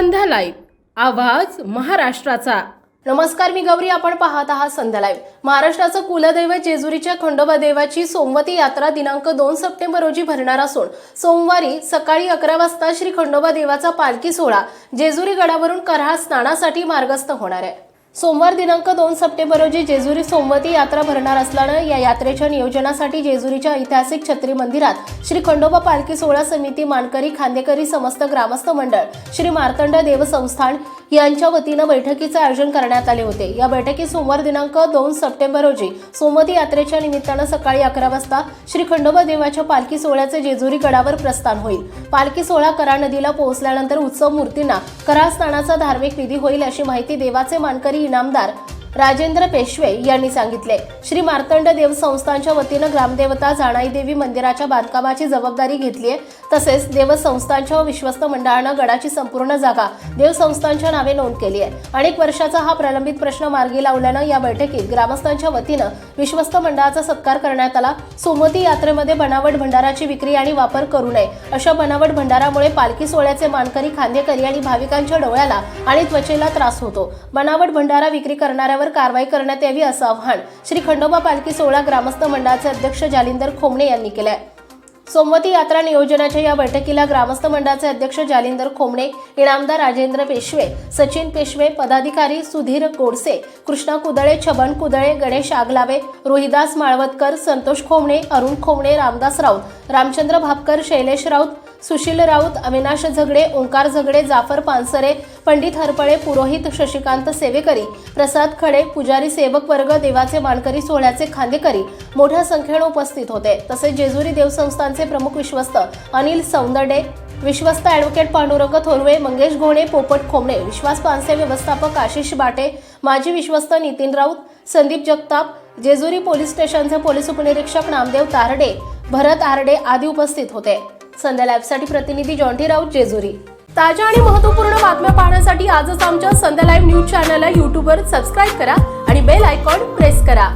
संध्या live आवाज महाराष्ट्राचा. नमस्कार मी गौरी. आपण पाहत आहात संध्या लाईव्ह महाराष्ट्राचं कुलदैवत जेजुरीच्या खंडोबा देवाची सोमवती यात्रा दिनांक दोन सप्टेंबर रोजी भरणार असून सोमवारी सकाळी अकरा वाजता श्री खंडोबा देवाचा पालखी सोहळा जेजुरी गडावरून कराळ स्नानासाठी मार्गस्थ होणार आहे. सोमवार दिनांक दोन सप्टेंबर रोजी जेजुरी सोमवती यात्रा भरणार असल्यानं या यात्रेच्या नियोजनासाठी जेजुरीच्या ऐतिहासिक छत्री मंदिरात श्री खंडोबा पालखी सोहळा समिती मानकरी खांदेकरी समस्त ग्रामस्थ मंडळ श्री मार्तंड देवसंस्थान यांच्या वतीनं बैठकीचं आयोजन करण्यात आले होते. या बैठकीत सोमवार दिनांक दोन सप्टेंबर रोजी सोमवती यात्रेच्या निमित्तानं सकाळी अकरा वाजता श्री खंडोबा देवाच्या पालखी सोहळ्याचे जेजुरी गडावर प्रस्थान होईल. पालखी सोहळा करा नदीला पोहोचल्यानंतर उत्सव मूर्तींना करा स्नानाचा धार्मिक विधी होईल अशी माहिती देवाचे मानकरी इनामदार राजेंद्र पेशवे यांनी सांगितले. श्री मार्तंड देव संस्थांच्या वतीनं ग्रामदेवता जाणाई देवी मंदिराच्या बांधकामाची जबाबदारी घेतली आहे तसेच देवसंस्थांच्या व विश्वस्त मंडळानं गडाची संपूर्ण जागा देवसंस्थांच्या नावे नोंद केली आहे अनेक वर्षाचा हा प्रलंबित प्रश्न मार्गी लावल्यानं या बैठकीत ग्रामस्थांच्या वतीनं विश्वस्त मंडळाचा सत्कार करण्यात आला. सोमती यात्रेमध्ये बनावट भंडाराची विक्री आणि वापर करू नये अशा बनावट भंडारामुळे पालखी सोहळ्याचे मानकरी खांदेकरी आणि भाविकांच्या डोळ्याला आणि त्वचेला त्रास होतो. बनावट भंडारा विक्री करणाऱ्या करणाऱ्यावर कारवाई करण्यात यावी असं आवाहन श्री खंडोबा पालखी सोहळा ग्रामस्थ मंडळाचे अध्यक्ष जालिंदर खोमणे यांनी केलं आहे सोमवती यात्रा नियोजनाच्या या बैठकीला ग्रामस्थ मंडळाचे अध्यक्ष जालिंदर खोमणे इनामदार राजेंद्र पेशवे सचिन पेशवे पदाधिकारी सुधीर गोडसे कृष्णा कुदळे छबन कुदळे गणेश आगलावे रोहिदास माळवतकर संतोष खोमणे अरुण खोमणे रामदास राऊत रामचंद्र भापकर शैलेश राऊत सुशील राऊत अविनाश झगडे ओंकार झगडे जाफर पानसरे पंडित हरपळे पुरोहित शशिकांत सेवेकरी प्रसाद खडे पुजारी सेवक वर्ग देवाचे मानकरी सोहळ्याचे खांदेकरी मोठ्या संख्येने उपस्थित होते. तसेच जेजुरी देवसंस्थानचे प्रमुख विश्वस्त अनिल सौंदडे विश्वस्त ॲडव्होकेट पांडुरंग थोरवे मंगेश घोणे पोपट खोमणे विश्वास पानसे व्यवस्थापक आशिष बाटे माजी विश्वस्त नितीन राऊत संदीप जगताप जेजुरी पोलीस स्टेशनचे पोलीस उपनिरीक्षक नामदेव तारडे भरत आरडे आदी उपस्थित होते. संध्या लाईव्हसाठी प्रतिनिधी जॉन्टी राऊत जेजुरी. ताज्या आणि महत्त्वपूर्ण बातम्या पाहण्यासाठी आजच आमच्या संध्या लाईव्ह न्यूज चॅनलला यूट्यूबवर सबस्क्राईब करा आणि बेल आयकॉन प्रेस करा.